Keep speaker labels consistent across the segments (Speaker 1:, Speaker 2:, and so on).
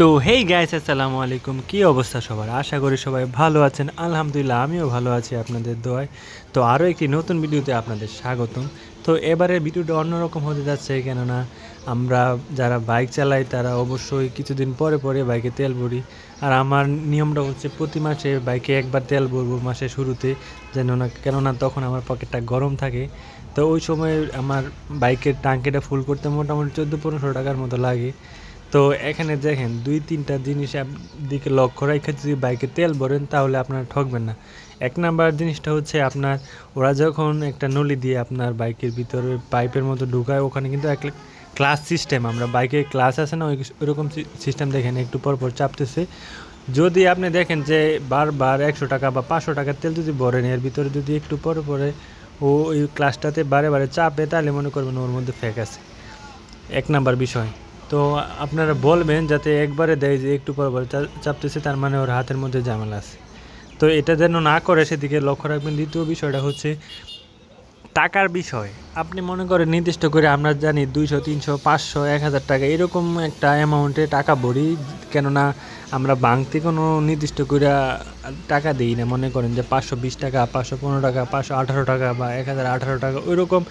Speaker 1: তো hey guys আসসালামু আলাইকুম। কি অবস্থা সবার? আশা করি সবাই ভালো আছেন। আলহামদুলিল্লাহ, আমিও ভালো আছি আপনাদের দোয়ায়। তো, আরও একটি নতুন ভিডিওতে আপনাদের স্বাগতম। তো এবারে ভিডিওটা অন্যরকম হতে যাচ্ছে কেননা আমরা যারা বাইক চালাই, তারা অবশ্যই কিছুদিন পরে পরে বাইকে তেল ভরি। আর আমার নিয়মটা হচ্ছে প্রতি মাসে বাইকে একবার তেল ভরবো মাসের শুরুতে, যেন না, কেননা তখন আমার পকেটটা গরম থাকে। তো, ওই সময় আমার বাইকের টাঙ্কিটা ফুল করতে মোটামুটি চোদ্দ পনেরোশো টাকার মতো লাগে। তো এখানে দেখেন দুই তিনটা জিনিস দিকে লক্ষ্য রেখে যদি বাইকে তেল ভরেন, তাহলে আপনারা ঠকবেন না। এক নাম্বার জিনিসটা হচ্ছে আপনার, ওরা যখন একটা নলি দিয়ে আপনার বাইকের ভিতরে পাইপের মতো ঢুকায়, ওখানে কিন্তু এক ক্লাস সিস্টেম, আমরা বাইকে ক্লাস আছে না, ওই ওইরকম সিস্টেম দেখেন, একটু পর পর চাপতেছে। যদি আপনি দেখেন যে বারবার একশো টাকা বা পাঁচশো টাকার তেল যদি ভরেন, এর ভিতরে যদি একটু পর পরে ও ওই ক্লাসটাতে বারে বারে চাপে, তাহলে মনে করবেন ওর মধ্যে ফেক আছে। এক নাম্বার বিষয়। তো আপনারা বলবেন যাতে একবারে দেয় যে একটু পর পর চাপতেছে, তার মানে ওর হাতের মধ্যে ঝামেলা আছে। তো এটা যেন না করে, সেদিকে লক্ষ্য রাখবেন। দ্বিতীয় বিষয়টা হচ্ছে টাকার বিষয়। আপনি মনে করেন নির্দিষ্ট করে আমরা জানি দুইশো, তিনশো, পাঁচশো, এক হাজার টাকা, এরকম একটা অ্যামাউন্টে টাকা ভরি, কেননা আমরা বাংতে কোনো নির্দিষ্ট করে টাকা দিই না। মনে করেন যে পাঁচশো বিশ টাকা, পাঁচশো পনেরো টাকা, পাঁচশো আঠারো টাকা বা এক হাজার আঠারো টাকা, ওইরকম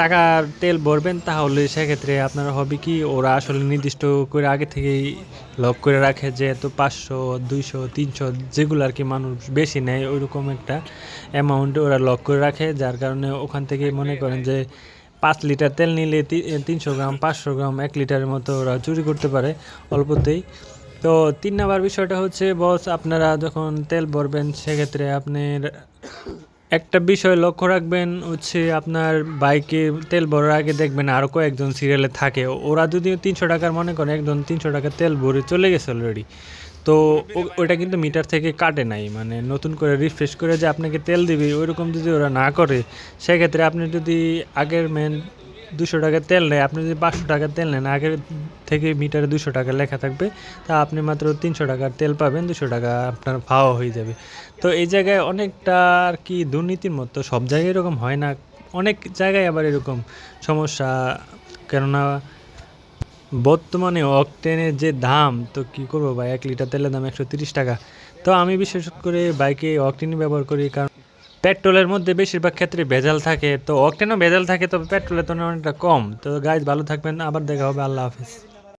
Speaker 1: টাকার তেল ভরবেন, তাহলে সেক্ষেত্রে আপনার হবে কি, ওরা আসলে নির্দিষ্ট করে আগে থেকেই লক করে রাখে যে এত পাঁচশো, দুইশো, তিনশো যেগুলো আর কি মানুষ বেশি নেয়, ওইরকম একটা অ্যামাউন্ট ওরা লক করে রাখে। যার কারণে ওখান থেকে মনে করেন যে পাঁচ লিটার তেল নিলে তিনশো গ্রাম, পাঁচশো গ্রাম, এক লিটারের মতো ওরা চুরি করতে পারে অল্পতেই। তো তিন নাম্বার বিষয়টা হচ্ছে বস আপনারা যখন তেল ভরবেন, সেক্ষেত্রে আপনার একটা বিষয় লক্ষ্য রাখবেন হচ্ছে আপনার বাইকে তেল ভরার আগে দেখবেন আরও কয়েকজন সিরিয়ালে থাকে। ওরা যদি তিনশো টাকার মনে করেন, একজন তিনশো টাকা তেল ভরে চলে গেছে অলরেডি তো ওইটা কিন্তু মিটার থেকে কাটে নাই মানে নতুন করে রিফ্রেশ করে যে আপনাকে তেল দিবে, ওইরকম যদি ওরা না করে, সেক্ষেত্রে আপনি যদি আগের মেন দুশো টাকার তেল নেয়। আপনি যদি পাঁচশো টাকার তেল নেন, আগের থেকে মিটারে দুশো টাকা লেখা থাকবে। তা আপনি মাত্র তিনশো টাকার তেল পাবেন, দুশো টাকা আপনার ফাওয়া হয়ে যাবে। তো এই জায়গায় অনেকটা আর কি দুর্নীতির মতো সব জায়গায় এরকম হয় না। অনেক জায়গায় আবার এরকম সমস্যা। কেননা বর্তমানে অকটেনের যে দাম, তো কি করব ভাই? এক লিটার তেলের দাম একশো তিরিশ টাকা। তো আমি বিশেষ করে বাইকে অকটেনই ব্যবহার করি, কারণ পেট্রোলের মধ্যে বেশিরভাগ ক্ষেত্রে ভেজাল থাকে, তো অকটেনও ভেজাল থাকে? তবে পেট্রোলের তুলনায় অনেকটা কম। তো গাইজ ভালো থাকবেন, আবার দেখা হবে, আল্লাহ হাফিজ।